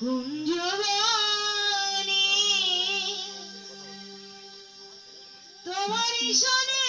কুঞ্জবনে তোমার সনে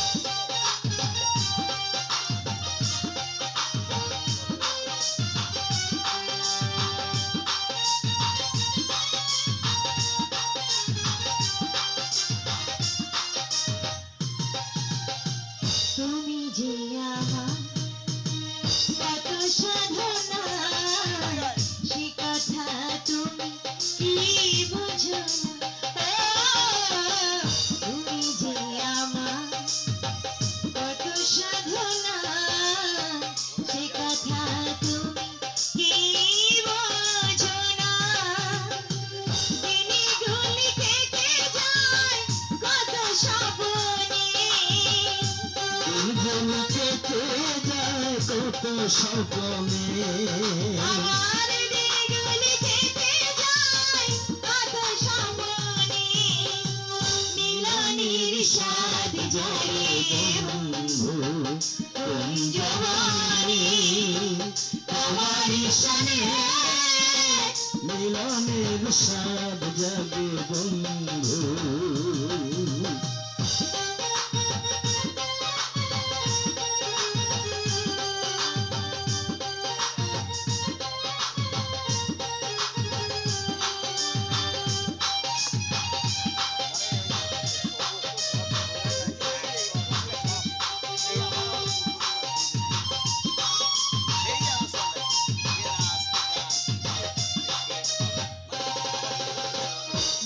you কত স্বপ্নে সাদ জড়িয়ে বন্ধু জবানি তোমারি সানে। মিলনের সাদ জাগে বন্ধু।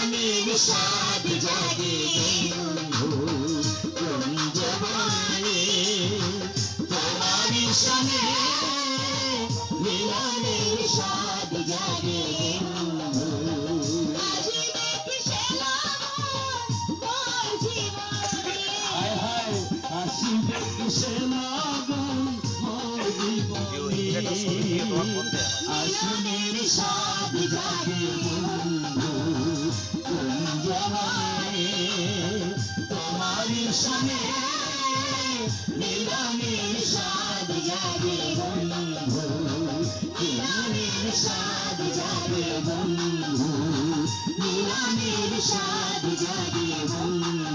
মনে বিষাদ জাগে বন্ধু গুঞ্জবানে তোমার সনে মিলনে বিষাদ জাগে বন্ধু। আসিবে কিসে লাগন মোর জীবনে আসিবে সাদ জাগে তোমার সনে মিলনের স্বাদ জাগে বন্ধু মিলনের স্বাদ জাগে বন্ধু মিলনের স্বাদ জাগে বন্ধু